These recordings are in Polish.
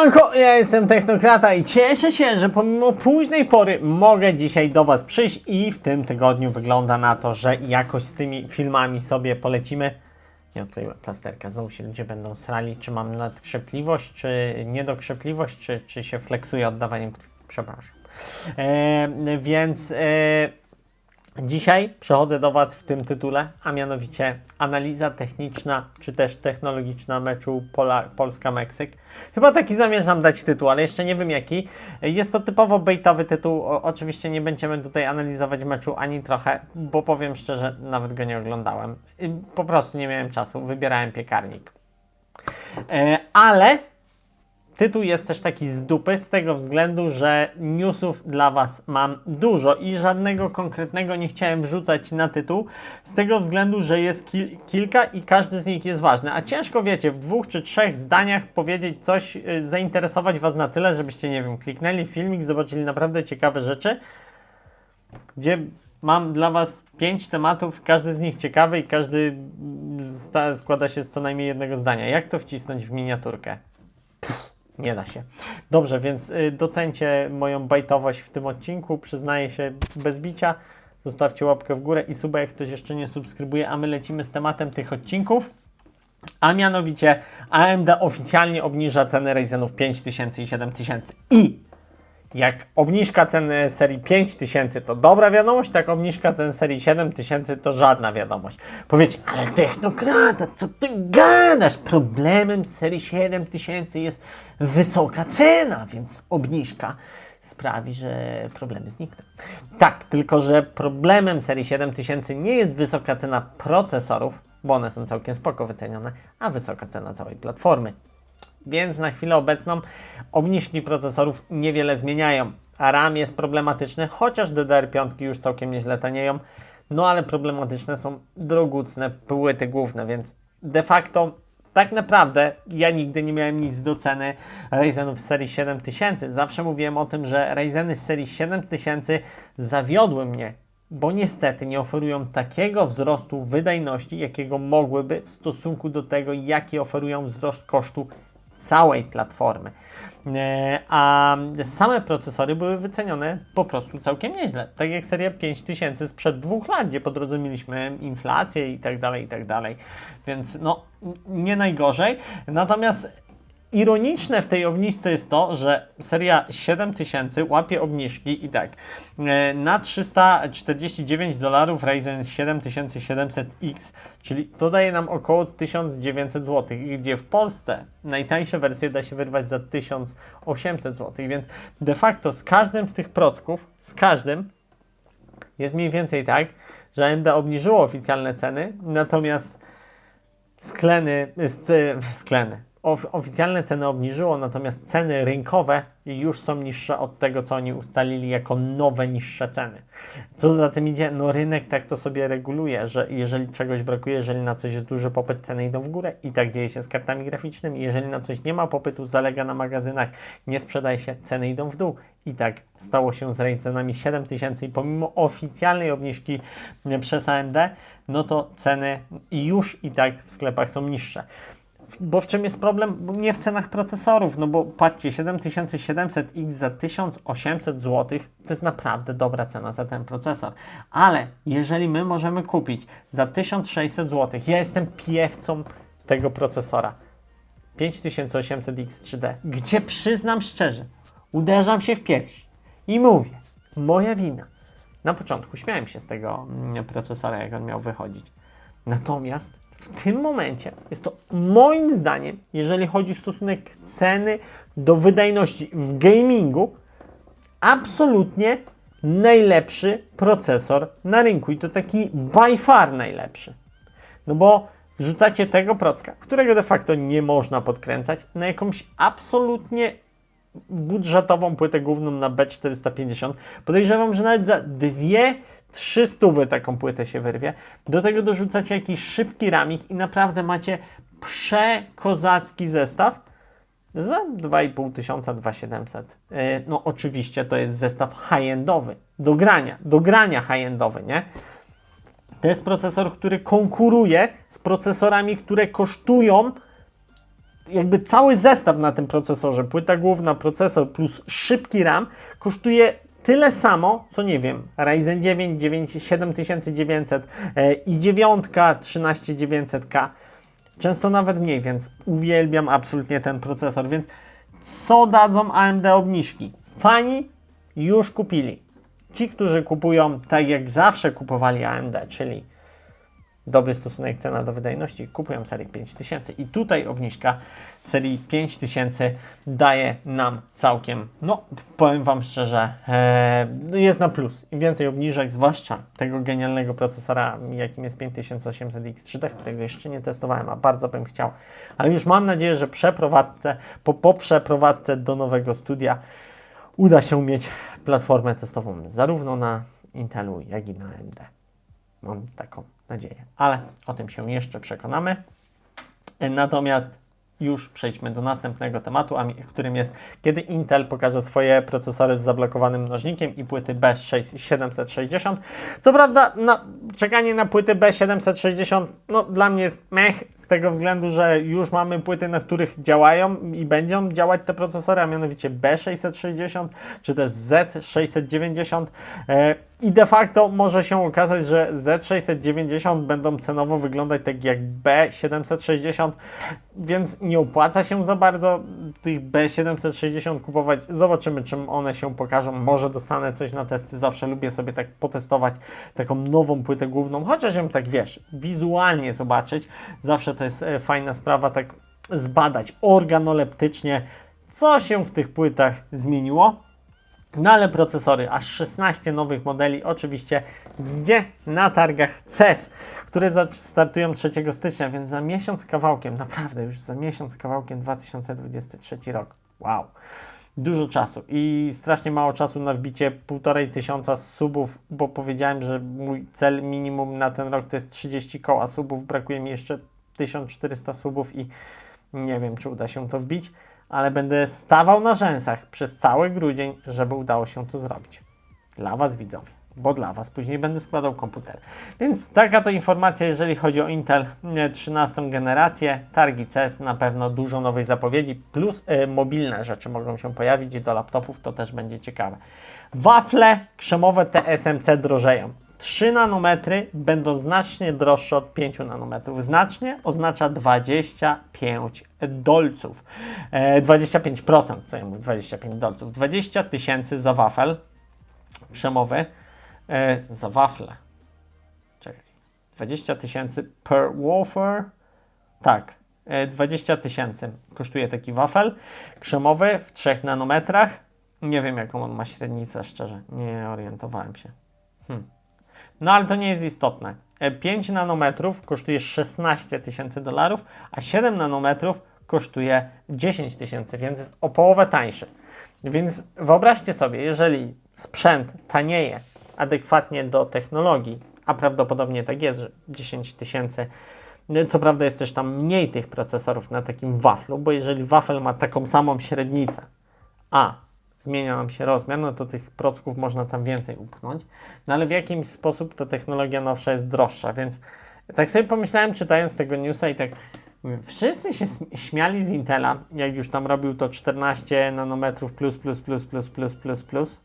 Siemanko, ja jestem Technokrata i cieszę się, że pomimo późnej pory mogę dzisiaj do Was przyjść i w tym tygodniu wygląda na to, że jakoś z tymi filmami sobie polecimy. Nie odkleiłem plasterka, znowu się ludzie będą srali, czy mam nadkrzepliwość, czy niedokrzepliwość, czy, czy się flexuje oddawaniem. Przepraszam. E, więc e, Dzisiaj przechodzę do Was w tym tytule, a mianowicie analiza techniczna czy też technologiczna meczu Polska-Meksyk. Chyba taki zamierzam dać tytuł, ale jeszcze nie wiem jaki. Jest to typowo baitowy tytuł. O, oczywiście nie będziemy tutaj analizować meczu ani trochę, bo powiem szczerze, nawet go nie oglądałem. Po prostu nie miałem czasu, wybierałem piekarnik. E, ale Tytuł jest też taki z dupy, z tego względu, że newsów dla Was mam dużo i żadnego konkretnego nie chciałem wrzucać na tytuł, z tego względu, że jest ki- kilka i każdy z nich jest ważny. A ciężko wiecie, w dwóch czy trzech zdaniach powiedzieć coś, y, zainteresować Was na tyle, żebyście, nie wiem, kliknęli filmik, zobaczyli naprawdę ciekawe rzeczy, gdzie mam dla Was pięć tematów, każdy z nich ciekawy i każdy składa się z co najmniej jednego zdania. Jak to wcisnąć w miniaturkę? Nie da się. Dobrze, więc y, docencie moją bajtowość w tym odcinku. Przyznaję się bez bicia. Zostawcie łapkę w górę i suba, jak ktoś jeszcze nie subskrybuje, a my lecimy z tematem tych odcinków. A mianowicie AMD oficjalnie obniża ceny Ryzenów 5000 i 7000. I jak obniżka ceny serii 5000 to dobra wiadomość, tak obniżka cen serii 7000 to żadna wiadomość. Powiecie, ale technokrata, co ty gadasz? Problemem serii 7000 jest wysoka cena, więc obniżka sprawi, że problemy znikną. Tak, tylko że problemem serii 7000 nie jest wysoka cena procesorów, bo one są całkiem spoko wycenione, a wysoka cena całej platformy. Więc na chwilę obecną obniżki procesorów niewiele zmieniają. A RAM jest problematyczny, chociaż DDR5 już całkiem nieźle tanieją. No ale problematyczne są drogucne płyty główne, więc de facto tak naprawdę ja nigdy nie miałem nic do ceny Ryzenów z serii 7000. Zawsze mówiłem o tym, że Ryzeny z serii 7000 zawiodły mnie, bo niestety nie oferują takiego wzrostu wydajności, jakiego mogłyby w stosunku do tego, jaki oferują wzrost kosztu całej platformy. E, A same procesory były wycenione po prostu całkiem nieźle. Tak jak seria 5000 sprzed dwóch lat, gdzie po drodze mieliśmy inflację i tak dalej, i tak dalej. Więc no, nie najgorzej. Natomiast Ironiczne w tej obniżce jest to, że seria 7000 łapie obniżki i tak. e, Na 349 dolarów Ryzen 7700X, czyli to daje nam około 1900 zł, gdzie w Polsce najtańsze wersje da się wyrwać za 1800 zł, więc de facto z każdym z tych procków, z każdym jest mniej więcej tak, że AMD obniżyło oficjalne ceny, natomiast skleny, skleny. Of, oficjalne ceny obniżyło, natomiast ceny rynkowe już są niższe od tego, co oni ustalili jako nowe, niższe ceny. Co za tym idzie? No rynek tak to sobie reguluje, że jeżeli czegoś brakuje, jeżeli na coś jest duży popyt, ceny idą w górę i tak dzieje się z kartami graficznymi. Jeżeli na coś nie ma popytu, zalega na magazynach, nie sprzedaje się, ceny idą w dół. I tak stało się z Ryzenami 7000 i pomimo oficjalnej obniżki przez AMD, no to ceny już i tak w sklepach są niższe. Bo w czym jest problem? Nie w cenach procesorów, no bo patrzcie, 7700X za 1800 zł to jest naprawdę dobra cena za ten procesor. Ale jeżeli my możemy kupić za 1600 zł, ja jestem piewcą tego procesora, 5800X 3D, gdzie przyznam szczerze, uderzam się w pierś i mówię, moja wina. Na początku śmiałem się z tego mm, procesora, jak on miał wychodzić. Natomiast w tym momencie jest to moim zdaniem, jeżeli chodzi o stosunek ceny do wydajności w gamingu, absolutnie najlepszy procesor na rynku i to taki by far najlepszy. No bo wrzucacie tego procka, którego de facto nie można podkręcać, na jakąś absolutnie budżetową płytę główną na B450. Podejrzewam, że nawet za dwie, trzy stówy taką płytę się wyrwie. Do tego dorzucacie jakiś szybki ramik i naprawdę macie przekozacki zestaw za 2,5 tysiąca, 2,700. Yy, No oczywiście to jest zestaw high-endowy, do grania, do grania high-endowy, nie? To jest procesor, który konkuruje z procesorami, które kosztują jakby cały zestaw na tym procesorze, płyta główna, procesor plus szybki RAM kosztuje tyle samo, co nie wiem, Ryzen 9, 9 7900 e, i 9 13900K. Często nawet mniej, więc uwielbiam absolutnie ten procesor. Więc co dadzą AMD obniżki? Fani już kupili. Ci, którzy kupują tak jak zawsze kupowali AMD, czyli dobry stosunek cena do wydajności, kupują serię 5000 i tutaj obniżka serii 5000 daje nam całkiem, no powiem Wam szczerze, e, jest na plus. Im więcej obniżek, zwłaszcza tego genialnego procesora, jakim jest 5800X3D, którego jeszcze nie testowałem, a bardzo bym chciał, ale już mam nadzieję, że przeprowadzce, po, po przeprowadzce do nowego studia uda się mieć platformę testową zarówno na Intelu, jak i na AMD. Mam taką nadzieję, ale o tym się jeszcze przekonamy. Natomiast już przejdźmy do następnego tematu, a którym jest kiedy Intel pokaże swoje procesory z zablokowanym mnożnikiem i płyty B760. Co prawda, na, czekanie na płyty B760 no, dla mnie jest mech z tego względu, że już mamy płyty, na których działają i będą działać te procesory, a mianowicie B660 czy też Z690. E, i de facto może się okazać, że Z690 będą cenowo wyglądać tak jak B760, więc nie opłaca się za bardzo tych B760 kupować. Zobaczymy, czym one się pokażą. Może dostanę coś na testy. Zawsze lubię sobie tak potestować taką nową płytę główną, chociaż ją tak wiesz, wizualnie zobaczyć. Zawsze to jest e, fajna sprawa, tak zbadać organoleptycznie, co się w tych płytach zmieniło. No ale procesory, aż 16 nowych modeli, oczywiście gdzie? Na targach CES, które startują 3 stycznia, więc za miesiąc kawałkiem, naprawdę już za miesiąc kawałkiem 2023 rok. Wow. Dużo czasu i strasznie mało czasu na wbicie półtorej tysiąca subów, bo powiedziałem, że mój cel minimum na ten rok to jest 30 koła subów, brakuje mi jeszcze 1400 subów i nie wiem, czy uda się to wbić, ale będę stawał na rzęsach przez cały grudzień, żeby udało się to zrobić. Dla Was widzowie, bo dla Was później będę składał komputer. Więc taka to informacja, jeżeli chodzi o Intel e, 13 generację. Targi CES na pewno dużo nowej zapowiedzi, plus e, mobilne rzeczy mogą się pojawić do laptopów, to też będzie ciekawe. Wafle krzemowe TSMC drożeją. 3 nanometry będą znacznie droższe od 5 nanometrów. Znacznie oznacza 25 dolców. E, 25%, co ja mówię, 25 dolców. 20 tysięcy za wafel krzemowy. E, za wafle. Czekaj. 20 tysięcy per wafer. Tak. E, 20 tysięcy kosztuje taki wafel krzemowy w 3 nanometrach. Nie wiem, jaką on ma średnicę, szczerze. Nie orientowałem się. Hmm. No ale to nie jest istotne. E, 5 nanometrów kosztuje 16 tysięcy dolarów, a 7 nanometrów kosztuje 10 tysięcy, więc jest o połowę tańszy. Więc wyobraźcie sobie, jeżeli sprzęt tanieje adekwatnie do technologii, a prawdopodobnie tak jest, że 10 tysięcy, no, co prawda jest też tam mniej tych procesorów na takim waflu, bo jeżeli wafel ma taką samą średnicę, a zmienia nam się rozmiar, no to tych procków można tam więcej upchnąć. No ale w jakimś sposób ta technologia nowsza jest droższa, więc tak sobie pomyślałem czytając tego newsa i tak wszyscy się śmiali z Intela, jak już tam robił to 14 nanometrów plus, plus, plus, plus, plus, plus, plus.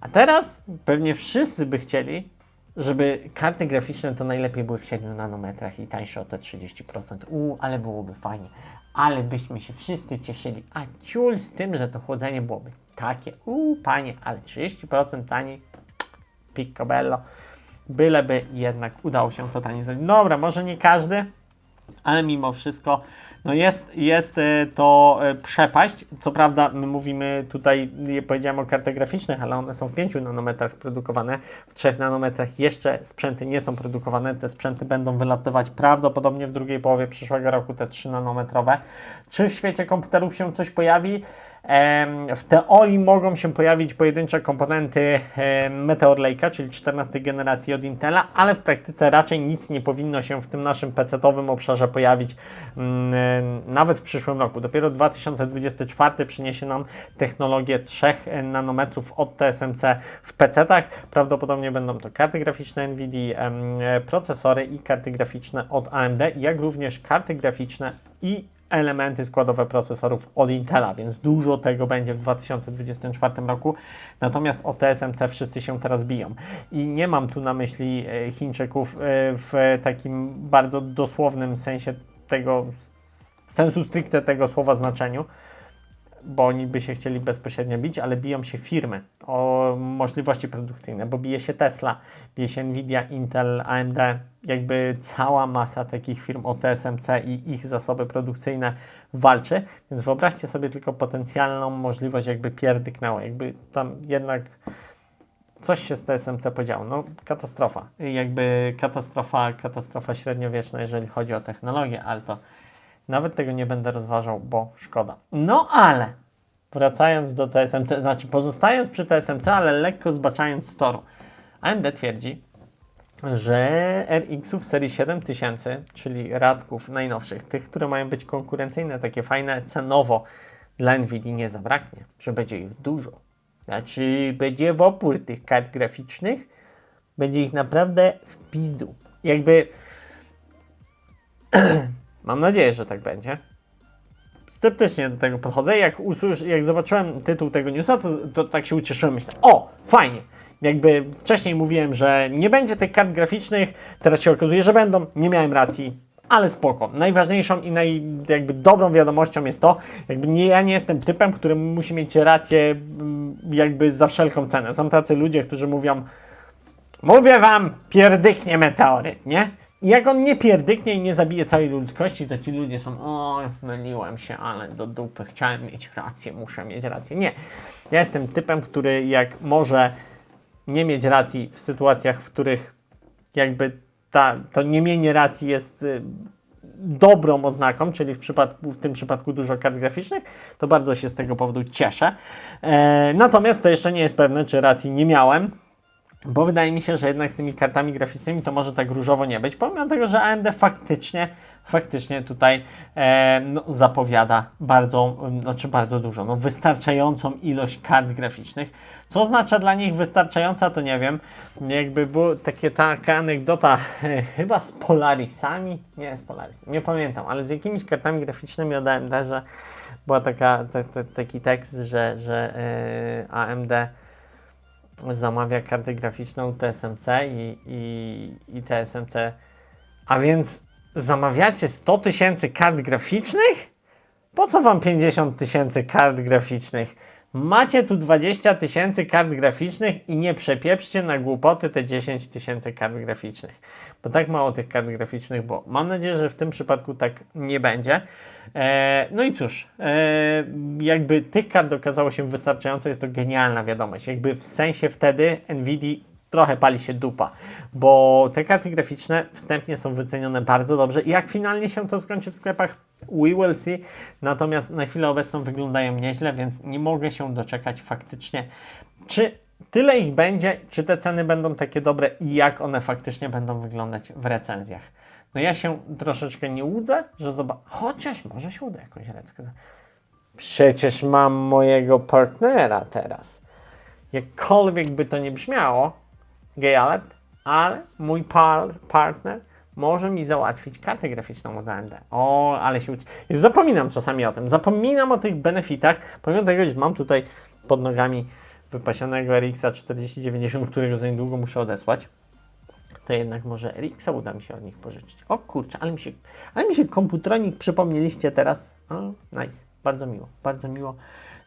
A teraz pewnie wszyscy by chcieli, żeby karty graficzne to najlepiej były w 7 nanometrach i tańsze o te 30%. U, ale byłoby fajnie. Ale byśmy się wszyscy cieszyli. A ciul z tym, że to chłodzenie byłoby takie. U, panie, ale 30% taniej. Picobello. Byleby jednak udało się to taniej zrobić. Dobra, może nie każdy, ale mimo wszystko no jest, jest e, to e, przepaść. Co prawda, my mówimy tutaj, powiedziałem o kartach graficznych, ale one są w 5 nanometrach produkowane. W 3 nanometrach jeszcze sprzęty nie są produkowane. Te sprzęty będą wylatywać prawdopodobnie w drugiej połowie przyszłego roku, te 3 nanometrowe. Czy w świecie komputerów się coś pojawi? W teorii mogą się pojawić pojedyncze komponenty Meteor Lake'a, czyli 14 generacji od Intela, ale w praktyce raczej nic nie powinno się w tym naszym PC-owym obszarze pojawić mm, e, nawet w przyszłym roku. Dopiero 2024 przyniesie nam technologię 3 nanometrów od TSMC w PC-tach. Prawdopodobnie będą to karty graficzne NVIDIA, e, procesory i karty graficzne od AMD, jak również karty graficzne i elementy składowe procesorów od Intela, więc dużo tego będzie w 2024 roku. Natomiast o TSMC wszyscy się teraz biją. I nie mam tu na myśli e, Chińczyków e, w takim bardzo dosłownym sensie tego, sensu stricte tego słowa znaczeniu, bo oni by się chcieli bezpośrednio bić, ale biją się firmy o możliwości produkcyjne, bo bije się Tesla, bije się Nvidia, Intel, AMD, jakby cała masa takich firm o TSMC i ich zasoby produkcyjne walczy, więc wyobraźcie sobie tylko potencjalną możliwość jakby pierdyknęło, jakby tam jednak coś się z TSMC podziało. No katastrofa, jakby katastrofa, katastrofa średniowieczna, jeżeli chodzi o technologię, ale to nawet tego nie będę rozważał, bo szkoda. No ale wracając do TSMC, znaczy pozostając przy TSMC, ale lekko zbaczając z toru. AMD twierdzi, że RX-ów serii 7000, czyli radków najnowszych, tych, które mają być konkurencyjne, takie fajne cenowo dla Nvidia nie zabraknie, że będzie ich dużo. Znaczy będzie w opór tych kart graficznych, będzie ich naprawdę w pizdu. Jakby Mam nadzieję, że tak będzie. Sceptycznie do tego podchodzę. Jak, usłysz, jak zobaczyłem tytuł tego newsa, to, to tak się ucieszyłem. Myślę, o, fajnie. Jakby wcześniej mówiłem, że nie będzie tych kart graficznych, teraz się okazuje, że będą. Nie miałem racji, ale spoko. Najważniejszą i naj, jakby dobrą wiadomością jest to, jakby nie, ja nie jestem typem, który musi mieć rację mm, jakby za wszelką cenę. Są tacy ludzie, którzy mówią, mówię wam, pierdyknie meteoryt, nie? Jak on nie pierdyknie i nie zabije całej ludzkości, to ci ludzie są, o, myliłem się, ale do dupy, chciałem mieć rację, muszę mieć rację. Nie. Ja jestem typem, który jak może nie mieć racji w sytuacjach, w których jakby ta, to nie mienie racji jest y, dobrą oznaką, czyli w, przypadku, w tym przypadku dużo kart graficznych, to bardzo się z tego powodu cieszę. E, natomiast to jeszcze nie jest pewne, czy racji nie miałem. Bo wydaje mi się, że jednak z tymi kartami graficznymi to może tak różowo nie być, pomimo tego, że AMD faktycznie, faktycznie tutaj e, no, zapowiada bardzo, znaczy bardzo dużo, no wystarczającą ilość kart graficznych. Co oznacza dla nich wystarczająca, to nie wiem. Jakby była taka anegdota e, chyba z Polarisami, nie z Polarisami, nie pamiętam, ale z jakimiś kartami graficznymi od AMD, że była taka, ta, ta, taki tekst, że, że e, AMD zamawia kartę graficzną TSMC i, i, i TSMC. A więc zamawiacie 100 tysięcy kart graficznych? Po co wam 50 tysięcy kart graficznych? Macie tu 20 tysięcy kart graficznych i nie przepieprzcie na głupoty te 10 tysięcy kart graficznych. Bo tak mało tych kart graficznych, bo mam nadzieję, że w tym przypadku tak nie będzie. E, no i cóż, e, jakby tych kart okazało się wystarczająco, jest to genialna wiadomość. Jakby w sensie wtedy Nvidia trochę pali się dupa, bo te karty graficzne wstępnie są wycenione bardzo dobrze i jak finalnie się to skończy w sklepach, we will see. Natomiast na chwilę obecną wyglądają nieźle, więc nie mogę się doczekać faktycznie, czy tyle ich będzie, czy te ceny będą takie dobre i jak one faktycznie będą wyglądać w recenzjach. No ja się troszeczkę nie łudzę, że zobacz, chociaż może się uda jakąś reckę. Przecież mam mojego partnera teraz. Jakkolwiek by to nie brzmiało, gay alert, ale mój par partner może mi załatwić kartę graficzną od AMD. O, ale się uczy. Zapominam czasami o tym. Zapominam o tych benefitach, pomimo tego, że mam tutaj pod nogami wypasionego RX 4090, którego za niedługo muszę odesłać to jednak może RX uda mi się od nich pożyczyć. O kurczę, ale mi się, ale mi się komputronik przypomnieliście teraz. O, nice. Bardzo miło, bardzo miło,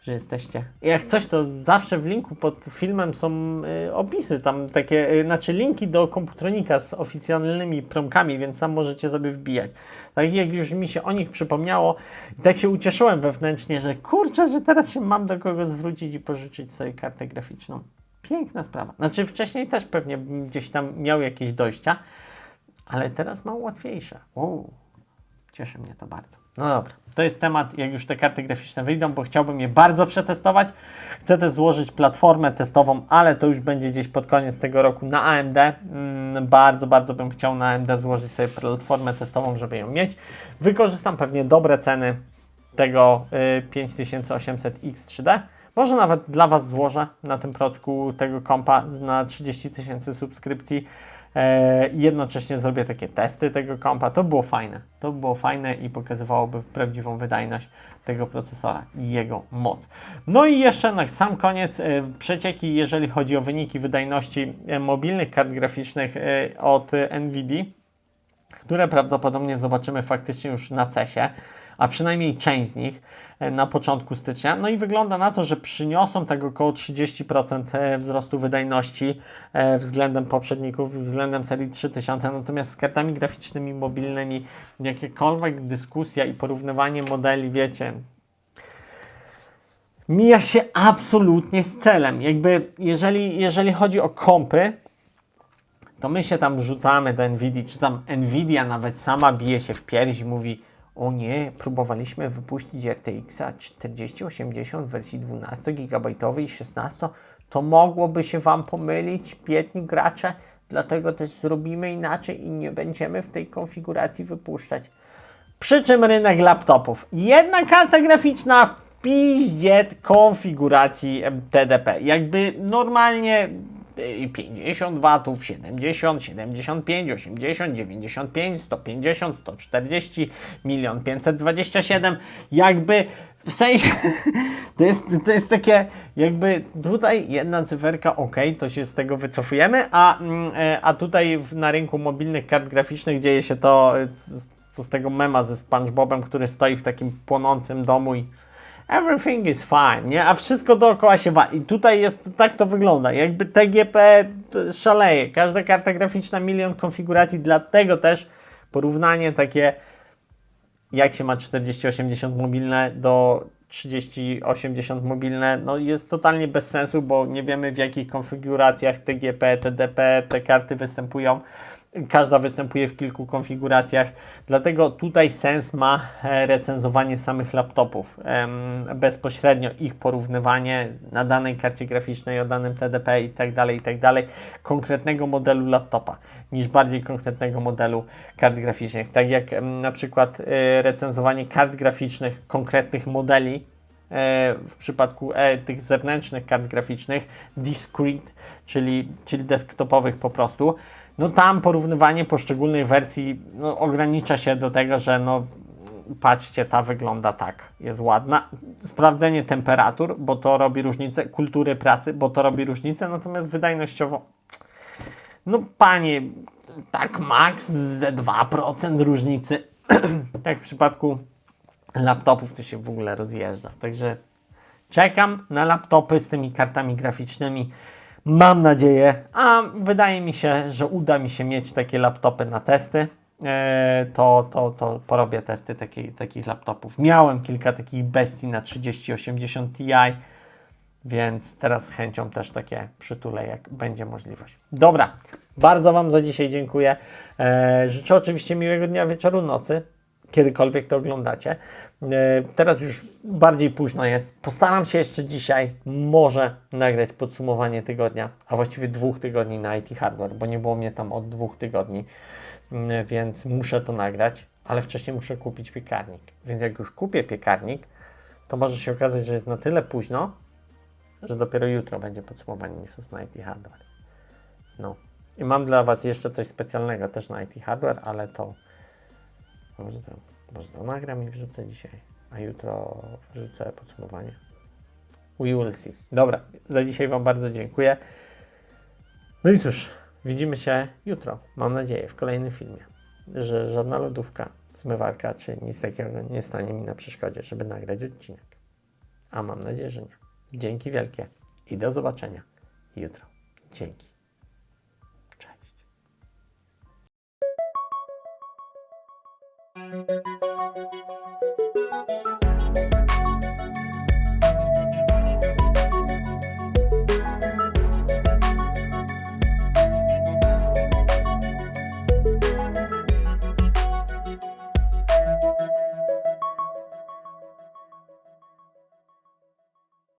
że jesteście. Jak coś, to zawsze w linku pod filmem są y, opisy, tam takie, y, znaczy linki do komputronika z oficjalnymi promkami, więc tam możecie sobie wbijać. Tak jak już mi się o nich przypomniało, tak się ucieszyłem wewnętrznie, że kurczę, że teraz się mam do kogo zwrócić i pożyczyć sobie kartę graficzną. Piękna sprawa. Znaczy wcześniej też pewnie gdzieś tam miał jakieś dojścia, ale teraz mam łatwiejsze. Wow. Cieszy mnie to bardzo. No dobra, to jest temat, jak już te karty graficzne wyjdą, bo chciałbym je bardzo przetestować. Chcę też złożyć platformę testową, ale to już będzie gdzieś pod koniec tego roku na AMD. Mm, bardzo, bardzo bym chciał na AMD złożyć sobie platformę testową, żeby ją mieć. Wykorzystam pewnie dobre ceny tego y, 5800X3D. Może nawet dla Was złożę na tym procku tego kompa na 30 tysięcy subskrypcji E, jednocześnie zrobię takie testy tego kompa. To było fajne. To było fajne i pokazywałoby prawdziwą wydajność tego procesora i jego moc. No i jeszcze na sam koniec e, przecieki, jeżeli chodzi o wyniki wydajności e, mobilnych kart graficznych od NVIDIA które prawdopodobnie zobaczymy faktycznie już na CESie, a przynajmniej część z nich na początku stycznia. No i wygląda na to, że przyniosą tego około 30% e, wzrostu wydajności e, względem poprzedników, względem serii 3000. Natomiast z kartami graficznymi mobilnymi jakiekolwiek dyskusja i porównywanie modeli, wiecie, mija się absolutnie z celem. Jakby jeżeli, jeżeli chodzi o kompy, to my się tam rzucamy do Nvidia, czy tam Nvidia nawet sama bije się w pierś i mówi o nie, próbowaliśmy wypuścić RTX-a 4080 w wersji 12 GB i 16, to mogłoby się Wam pomylić, biedni gracze, dlatego też zrobimy inaczej i nie będziemy w tej konfiguracji wypuszczać. Przy czym rynek laptopów. Jedna karta graficzna w piździe konfiguracji TDP. Jakby normalnie 50 watów, 70, 75, 80, 95, 150, 140, 1 527. Jakby w sensie to jest, to jest takie jakby tutaj jedna cyferka ok, to się z tego wycofujemy, a, mm, e, a tutaj w, na rynku mobilnych kart graficznych dzieje się to, co z tego mema ze SpongeBobem, który stoi w takim płonącym domu i everything is fine, nie? A wszystko dookoła się wa. I tutaj jest, tak to wygląda. Jakby TGP szaleje. Każda karta graficzna, milion konfiguracji, dlatego też porównanie takie jak się ma 4080 mobilne do 3080 mobilne, no jest totalnie bez sensu, bo nie wiemy w jakich konfiguracjach TGP, TDP te karty występują. Każda występuje w kilku konfiguracjach, dlatego tutaj sens ma e, recenzowanie samych laptopów. Bezpośrednio ich porównywanie na danej karcie graficznej o danym TDP i tak dalej, i tak konkretnego modelu laptopa niż bardziej konkretnego modelu kart graficznych. Tak jak na przykład e, recenzowanie kart graficznych konkretnych modeli e, w przypadku tych zewnętrznych kart graficznych, discrete, czyli, czyli desktopowych po prostu, no tam porównywanie poszczególnych wersji no, ogranicza się do tego, że no patrzcie, ta wygląda tak, jest ładna. Sprawdzenie temperatur, bo to robi różnicę, kultury pracy, bo to robi różnicę, natomiast wydajnościowo no panie, tak max ze 2% różnicy. jak w przypadku laptopów to się w ogóle rozjeżdża. Także czekam na laptopy z tymi kartami graficznymi. Mam nadzieję, a wydaje mi się, że uda mi się mieć takie laptopy na testy. E, To, to, to porobię testy takiej, takich laptopów. Miałem kilka takich bestii na 3080 Ti. Więc teraz z chęcią też takie przytulę, jak będzie możliwość. Dobra, bardzo Wam za dzisiaj dziękuję. E, życzę oczywiście miłego dnia, wieczoru, nocy, kiedykolwiek to oglądacie. E, teraz już bardziej późno jest. Postaram się jeszcze dzisiaj może nagrać podsumowanie tygodnia, a właściwie dwóch tygodni na IT Hardware, bo nie było mnie tam od dwóch tygodni, Mm, więc muszę to nagrać, ale wcześniej muszę kupić piekarnik. Więc jak już kupię piekarnik, to może się okazać, że jest na tyle późno, że dopiero jutro będzie podsumowanie newsów na IT Hardware. No. I mam dla Was jeszcze coś specjalnego też na IT Hardware, ale to może to, może to nagram i wrzucę dzisiaj, a jutro wrzucę podsumowanie. We will see. Dobra, za dzisiaj Wam bardzo dziękuję. No i cóż, widzimy się jutro, mam nadzieję, w kolejnym filmie. Że żadna lodówka, zmywarka czy nic takiego nie stanie mi na przeszkodzie, żeby nagrać odcinek. A mam nadzieję, że nie. Dzięki wielkie i do zobaczenia jutro. Dzięki. Thank you.